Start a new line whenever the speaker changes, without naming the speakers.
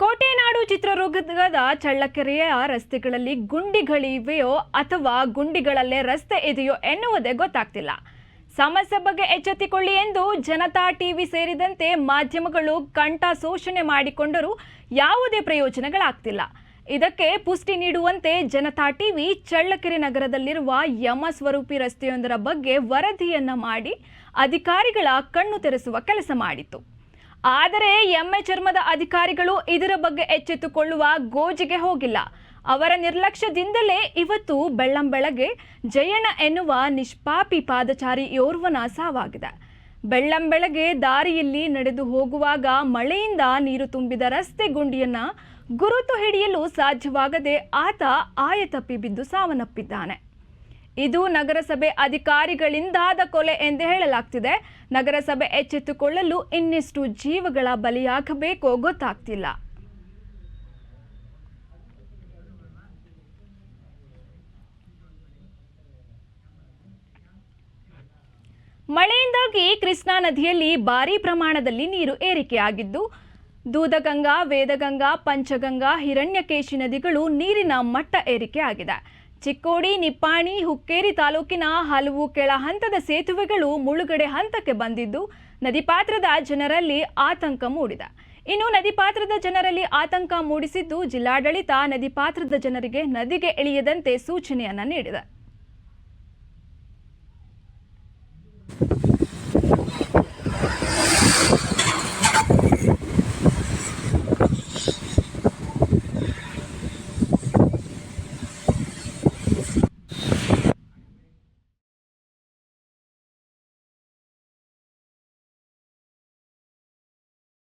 ಕೋಟೆನಾಡು ಚಿತ್ರದುರ್ಗದ ಚಳ್ಳಕೆರೆಯ ರಸ್ತೆಗಳಲ್ಲಿ ಗುಂಡಿಗಳಿವೆಯೋ ಅಥವಾ ಗುಂಡಿಗಳಲ್ಲೇ ರಸ್ತೆ ಇದೆಯೋ ಎನ್ನುವುದೇ ಗೊತ್ತಾಗ್ತಿಲ್ಲ. ಸಮಸ್ಯೆ ಬಗ್ಗೆ ಎಚ್ಚೆತ್ತಿಕೊಳ್ಳಿ ಎಂದು ಜನತಾ ಟಿವಿ ಸೇರಿದಂತೆ ಮಾಧ್ಯಮಗಳು ಕಂಠ ಶೋಷಣೆ ಮಾಡಿಕೊಂಡರೂ ಯಾವುದೇ ಪ್ರಯೋಜನಗಳಾಗ್ತಿಲ್ಲ. ಇದಕ್ಕೆ ಪುಷ್ಟಿ ನೀಡುವಂತೆ ಜನತಾ ಟಿವಿ ಚಳ್ಳಕೆರೆ ನಗರದಲ್ಲಿರುವ ಯಮ ಸ್ವರೂಪಿ ರಸ್ತೆಯೊಂದರ ಬಗ್ಗೆ ವರದಿಯನ್ನ ಮಾಡಿ ಅಧಿಕಾರಿಗಳ ಕಣ್ಣು ತೆರೆಸುವ ಕೆಲಸ ಮಾಡಿತು ಆದರೆ ಎಮ್ಮೆ ಚರ್ಮದ ಅಧಿಕಾರಿಗಳು ಇದರ ಬಗ್ಗೆ ಎಚ್ಚೆತ್ತುಕೊಳ್ಳುವ ಗೋಜಿಗೆ ಹೋಗಿಲ್ಲ. ಅವರ ನಿರ್ಲಕ್ಷ್ಯದಿಂದಲೇ ಇವತ್ತು ಬೆಳ್ಳಂಬೆಳಗ್ಗೆ ಜಯಣ್ಣ ಎನ್ನುವ ನಿಷ್ಪಾಪಿ ಪಾದಚಾರಿಯೋರ್ವನ ಸಾವಾಗಿದೆ. ಬೆಳ್ಳಂಬೆಳಗ್ಗೆ ದಾರಿಯಲ್ಲಿ ನಡೆದು ಹೋಗುವಾಗ ಮಳೆಯಿಂದ ನೀರು ತುಂಬಿದ ರಸ್ತೆ ಗುಂಡಿಯನ್ನ ಗುರುತು ಹಿಡಿಯಲು ಸಾಧ್ಯವಾಗದೆ ಆತ ಆಯತಪ್ಪಿ ಬಿದ್ದು ಸಾವನ್ನಪ್ಪಿದ್ದಾನೆ. ಇದು ನಗರಸಭೆ ಅಧಿಕಾರಿಗಳಿಂದಾದ ಕೊಲೆ ಎಂದು ಹೇಳಲಾಗ್ತಿದೆ. ನಗರಸಭೆ ಎಚ್ಚೆತ್ತುಕೊಳ್ಳಲು ಇನ್ನಿಷ್ಟು ಜೀವಗಳ ಬಲಿಯಾಗಬೇಕೋ ಗೊತ್ತಾಗ್ತಿಲ್ಲ. ಮಳೆಯಿಂದಾಗಿ ಕೃಷ್ಣಾ ನದಿಯಲ್ಲಿ ಭಾರೀ ಪ್ರಮಾಣದಲ್ಲಿ ನೀರು ಏರಿಕೆಯಾಗಿದ್ದು, ದೂದಗಂಗಾ, ವೇದಗಂಗಾ, ಪಂಚಗಂಗಾ, ಹಿರಣ್ಯಕೇಶಿ ನದಿಗಳು ನೀರಿನ ಮಟ್ಟ ಏರಿಕೆಯಾಗಿದೆ. ಚಿಕ್ಕೋಡಿ, ನಿಪ್ಪಾಣಿ, ಹುಕ್ಕೇರಿ ತಾಲೂಕಿನ ಹಲವು ಕೆಳ ಹಂತದ ಸೇತುವೆಗಳು ಮುಳುಗಡೆ ಹಂತಕ್ಕೆ ಬಂದಿದ್ದು ನದಿಪಾತ್ರದ ಜನರಲ್ಲಿ ಆತಂಕ ಮೂಡಿದೆ. ಇನ್ನು ನದಿಪಾತ್ರದ ಜನರಲ್ಲಿ ಆತಂಕ ಮೂಡಿಸಿದ್ದು, ಜಿಲ್ಲಾಡಳಿತ ನದಿಪಾತ್ರದ ಜನರಿಗೆ ನದಿಗೆ ಇಳಿಯದಂತೆ ಸೂಚನೆಯನ್ನು ನೀಡಿದೆ.